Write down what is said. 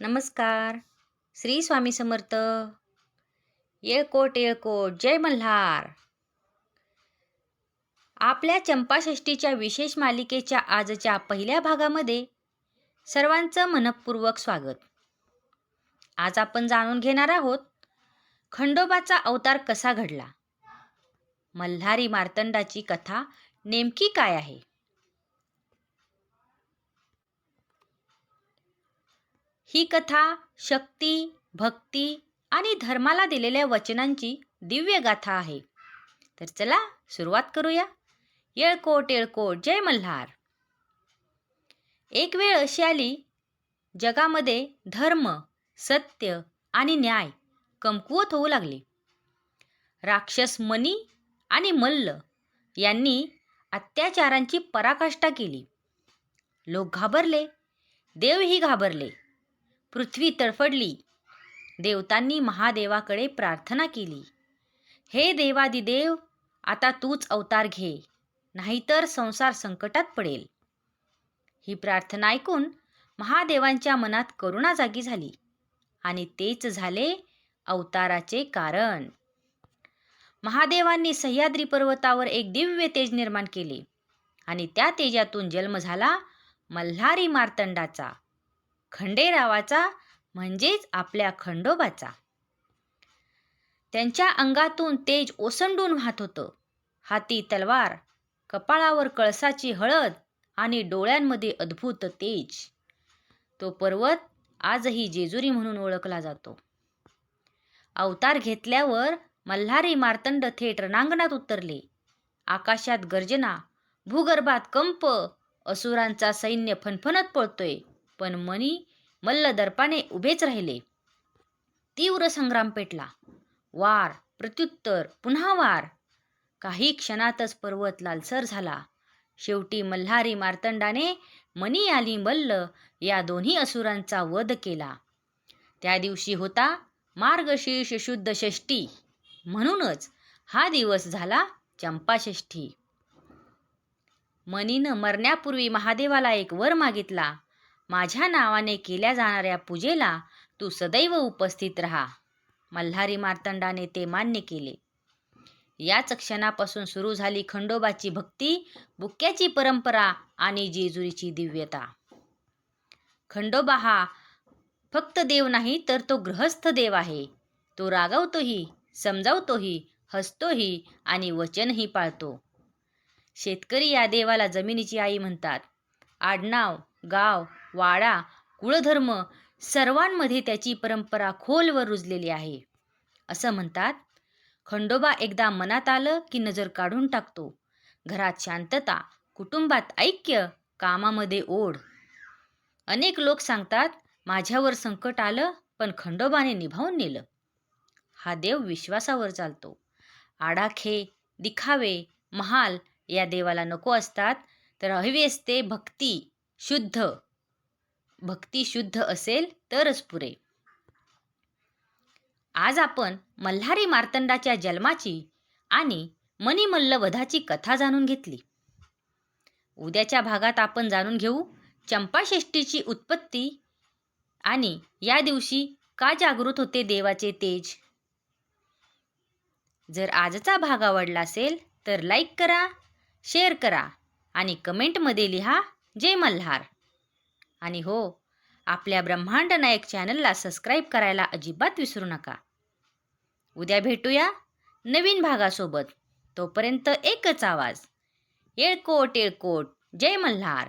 नमस्कार. श्री स्वामी समर्थ. येळकोट येळकोट. जय मल्हार. आपल्या चंपाषष्टीच्या विशेष मालिकेच्या आजच्या पहिल्या भागामध्ये सर्वांचं मनपूर्वक स्वागत. आज आपण जाणून घेणार आहोत खंडोबाचा अवतार कसा घडला? मल्हारी मार्तंडाची कथा नेमकी काय आहे? ही कथा शक्ती भक्ती आणि धर्माला दिलेल्या वचनांची दिव्य गाथा आहे. तर चला सुरुवात करूया. येळकोट येळकोट जय मल्हार. एक वेळ अशी आली जगामध्ये धर्म सत्य आणि न्याय कमकुवत होऊ लागले. राक्षस मनी आणि मल्ल यांनी अत्याचारांची पराकाष्ठा केली. लोक घाबरले देवही घाबरले. पृथ्वी तडफडली. देवतांनी महादेवाकडे प्रार्थना केली. हे देवादिदेव आता तूच अवतार घे नाहीतर संसार संकटात पडेल. ही प्रार्थना ऐकून महादेवांच्या मनात करुणा जागी झाली आणि तेच झाले अवताराचे कारण. महादेवांनी सह्याद्री पर्वतावर एक दिव्य तेज निर्माण केले आणि त्या तेजातून जन्म झाला मल्हारी मार्तंडाचा. खंडेरावाचा म्हणजेच आपल्या खंडोबाचा. त्यांच्या अंगातून तेज ओसंडून वाहत होतं. हाती तलवार कपाळावर कळसाची हळद आणि डोळ्यांमध्ये अद्भुत तेज. तो पर्वत आजही जेजुरी म्हणून ओळखला जातो. अवतार घेतल्यावर मल्हारी मार्तंड थेट रणांगणात उतरले. आकाशात गर्जना भूगर्भात कंप असुरांचा सैन्य फणफणत पळतोय. पण मणी मल्ल दर्पाने उभेच राहिले. तीव्र संग्राम पेटला. वार प्रत्युत्तर पुन्हा वार. काही क्षणातच पर्वत लालसर झाला. शेवटी मल्हारी मार्तंडाने मनी आली मल्ल या दोन्ही असुरांचा वध केला. त्या दिवशी होता मार्गशीर्ष शुद्ध षष्टी म्हणूनच हा दिवस झाला चंपाषष्ठी मनीनं मरण्यापूर्वी महादेवाला एक वर मागितला. माझ्या नावाने केल्या जाणाऱ्या पूजेला तू सदैव उपस्थित राहा मल्हारी मार्तंडाने ते मान्य केले. याच क्षणापासून सुरू झाली खंडोबाची भक्ती बुक्क्याची परंपरा आणि जेजुरीची दिव्यता. खंडोबा हा फक्त देव नाही तर तो गृहस्थ देव आहे. तो रागवतोही समजावतोही हसतोही आणि वचनही पाळतो. शेतकरी या देवाला जमिनीची आई म्हणतात. आडनाव गाव वाडा कुळधर्म सर्वांमध्ये त्याची परंपरा खोलवर रुजलेली आहे. असं म्हणतात खंडोबा एकदा मनात आलं की नजर काढून टाकतो. घरात शांतता कुटुंबात ऐक्य कामामध्ये ओढ. अनेक लोक सांगतात माझ्यावर संकट आलं पण खंडोबाने निभावून नेलं. हा देव विश्वासावर चालतो. आडाखे दिखावे महाल या देवाला नको असतात तर हवी असते भक्ती शुद्ध. भक्ती शुद्ध असेल तरच पुरे. आज आपण मल्हारी मार्तंडाच्या जन्माची आणि मणिमल्लवधाची कथा जाणून घेतली. उद्याच्या भागात आपण जाणून घेऊ चंपाषष्टीची उत्पत्ती आणि या दिवशी का जागृत होते देवाचे तेज. जर आजचा भाग आवडला असेल तर लाईक करा शेअर करा आणि कमेंटमध्ये लिहा जय मल्हार. आणि हो आपल्या ब्रह्मांड नायक चॅनलला सबस्क्राईब करायला अजिबात विसरू नका. उद्या भेटूया नवीन भागासोबत. तोपर्यंत एकच आवाज. येळकोट येळकोट. जय मल्हार.